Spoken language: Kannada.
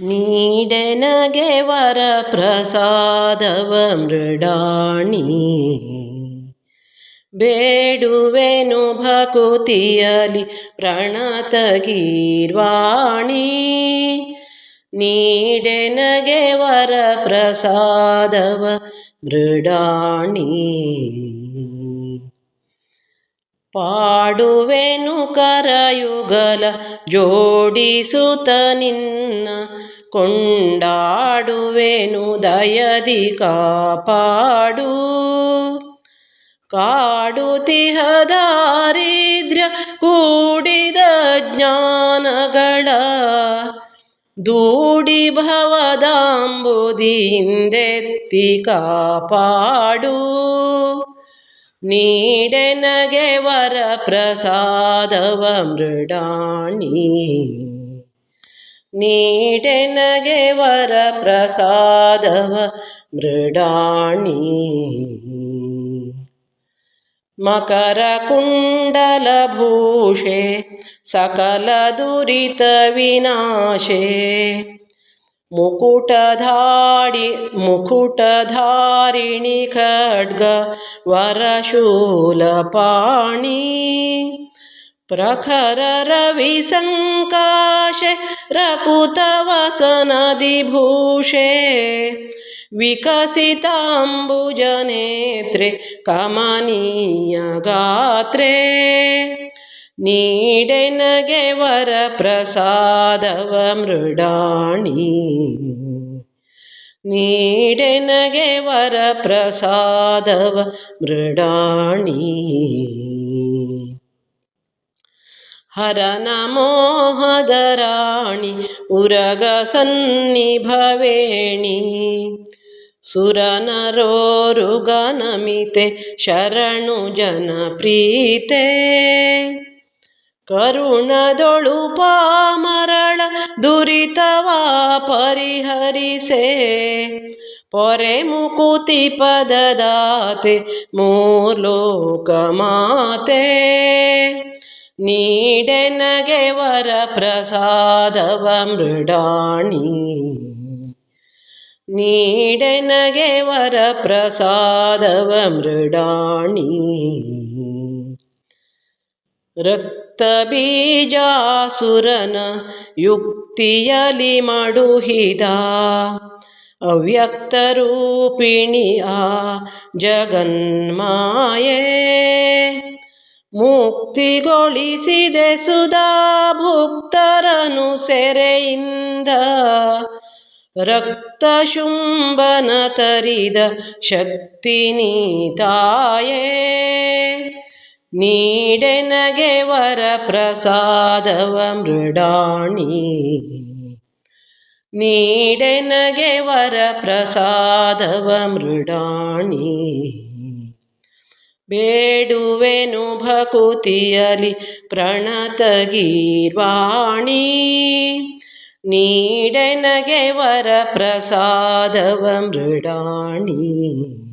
ನೀಡೆನಗೆ ವರ ಪ್ರಸಾದವ ಮೃಡಾಣಿ. ಬೇಡುವೆನು ಭಕುತಿಯಲಿ ಪ್ರಣತ ಗೀರ್ವಾಣಿ. ನೀಡೆನಗೆ ವರ ಪ್ರಸಾದವ ಮೃಡಾಣಿ. ಪಾಡುವೆನು ಕರಯುಗಲ ಜೋಡಿಸುತ್ತ ನಿನ್ನ ಕೊಂಡಾಡುವೆನು ದಯದಿ ಕಾಪಾಡು. ಕಾಡುತಿಹ ದಾರಿದ್ರ್ಯ ಕೂಡಿದ ಜ್ಞಾನಗಳ ದೂಡಿ ಭವದಾಂಬುದಿಂದೆತ್ತಿ ಕಾಪಾಡು. ನೀಡೆನಗೆ ವರ ಪ್ರಸಾದವ ಮೃಡಾಣಿ ನೀಡೆನಗೆ ವರ ಪ್ರಸಾದವ ಮೃಡಾಣಿ ಮಕರ ಕುಂಡಲ मुकुटधाडि मुकुटधारिणि खड्ग खड्गवरशूलपाणि प्रखररविसङ्काशे रकुतवसनदिभूषे। विकसिताम्बुजनेत्रे कमनीयगात्रे ಪ್ರಖರ ರವಿ ಸಂಕಾಶೆ ರಕುತವಸನದಿ ಭೂಷೆ ವಿಕಸಿತಾಂಬುಜನೇತ್ರೆ ಕಮನೀಯ ಗಾತ್ರೆ ನೀಡೆನಗೆ ವರ ಪ್ರಸಾದವ ಮೃಡಾಣಿ ನೀಡೆನಗೆ ವರ ಪ್ರಸಾದವ ಮೃಡಾಣಿ ಹರನ ಮೋಹದ ರಾಣಿ ಉರಗ ಕರುಣದೊಳು ಪಾಮರಳ ದುರಿತವ ಪರಿಹರಿಸೆ. ಪೊರೆ ಮುಕುತಿ ಪದದಾತೆ ಮೂರ್ಲೋಕ ಮಾತೆ. ನೀಡೆನಗೆ ವರ ಪ್ರಸಾದವ ಮೃಡಾಣಿ. ನೀಡೆನಗೆ ವರ ಪ್ರಸಾದವ ಮೃಡಾಣಿ. ರಕ್ತ ಬೀಜಾಸುರನ ಯುಕ್ತಿಯಲಿ ಮಡುಹಿದ ರೂಪಿಣಿಯ ಜಗನ್ಮಾಯೆ. ಮುಕ್ತಿಗೊಳಿಸಿದೆ ಸುಧಾ ಭುಕ್ತರನು ಸೆರೆಯಿಂದ ರಕ್ತ ಶುಂಭನ ತರಿದ ಶಕ್ತಿ ನೀತಾಯೇ. ನೀಡೆನಗೆ ವರ ಪ್ರಸಾದವ ಮೃಡಾಣಿ. ನೀಡೆನಗೆ ವರ ಪ್ರಸಾದವ ಮೃಡಾಣಿ. ಬೇಡುವೆನು ಭಕುತಿಯಲಿ ಪ್ರಣತ ಗೀರ್ವಾಣಿ ನೀಡೆನಗೆ ವರ ಪ್ರಸಾದವ ಮೃಡಾಣಿ.